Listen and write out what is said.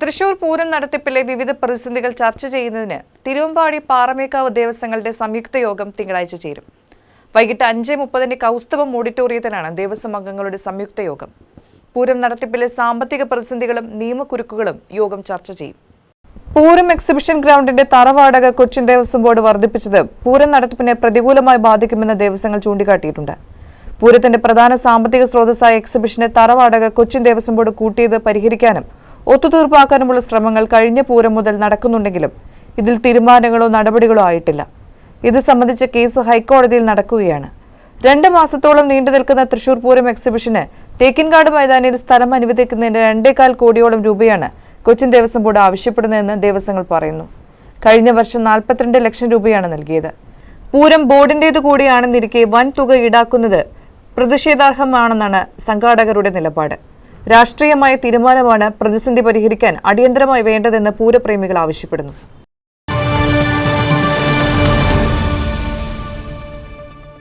തൃശൂർ പൂരം നടത്തിപ്പിലെ വിവിധ പ്രതിസന്ധികൾ ചർച്ച ചെയ്യുന്നതിന് തിരുവമ്പാടി പാറമേക്കാവ് ദേവസ്വങ്ങളുടെ സംയുക്ത യോഗം തിങ്കളാഴ്ച ചേരും. വൈകിട്ട് അഞ്ച് മുപ്പതിന് കൗസ്തവം ഓഡിറ്റോറിയത്തിലാണ് ദേവസ്വം അംഗങ്ങളുടെ സംയുക്ത യോഗം. പൂരം നടത്തിപ്പിലെ സാമ്പത്തിക പ്രതിസന്ധികളും നിയമക്കുരുക്കുകളും യോഗം ചർച്ച ചെയ്യും. പൂരം എക്സിബിഷൻ ഗ്രൗണ്ടിന്റെ തറവാടക കൊച്ചിൻ ദേവസ്വം ബോർഡ് വർദ്ധിപ്പിച്ചത് പൂരം നടത്തിപ്പിനെ പ്രതികൂലമായി ബാധിക്കുമെന്ന് ദേവസ്വങ്ങൾ ചൂണ്ടിക്കാട്ടിയിട്ടുണ്ട്. പൂരത്തിന്റെ പ്രധാന സാമ്പത്തിക സ്രോതസ്സായ എക്സിബിഷന്റെ തറവാടക കൊച്ചിൻ ദേവസ്വം ബോർഡ് കൂട്ടിയത് പരിഹരിക്കാനും ഒത്തുതീർപ്പാക്കാനുമുള്ള ശ്രമങ്ങൾ കഴിഞ്ഞ പൂരം മുതൽ നടക്കുന്നുണ്ടെങ്കിലും ഇതിൽ തീരുമാനങ്ങളോ നടപടികളോ ആയിട്ടില്ല. ഇത് സംബന്ധിച്ച കേസ് ഹൈക്കോടതിയിൽ നടക്കുകയാണ്. രണ്ട് മാസത്തോളം നീണ്ടു നിൽക്കുന്ന തൃശൂർ പൂരം എക്സിബിഷന് തേക്കിൻകാട് മൈതാനിയിൽ സ്ഥലം അനുവദിക്കുന്നതിന് രണ്ടേകാൽ കോടിയോളം രൂപയാണ് കൊച്ചിൻ ദേവസ്വം ബോർഡ് ആവശ്യപ്പെടുന്നതെന്ന് ദേവസ്വങ്ങൾ പറയുന്നു. കഴിഞ്ഞ വർഷം നാൽപ്പത്തിരണ്ട് ലക്ഷം രൂപയാണ് നൽകിയത്. പൂരം ബോർഡിന്റേതു കൂടിയാണെന്നിരിക്കെ വൻ തുക ഈടാക്കുന്നത് പ്രതിഷേധാർഹമാണെന്നാണ് സംഘാടകരുടെ നിലപാട്. രാഷ്ട്രീയമായ തീരുമാനമാണ് പ്രതിസന്ധി പരിഹരിക്കാൻ അടിയന്തരമായി വേണ്ടതെന്ന് പൂരപ്രേമികൾ ആവശ്യപ്പെടുന്നു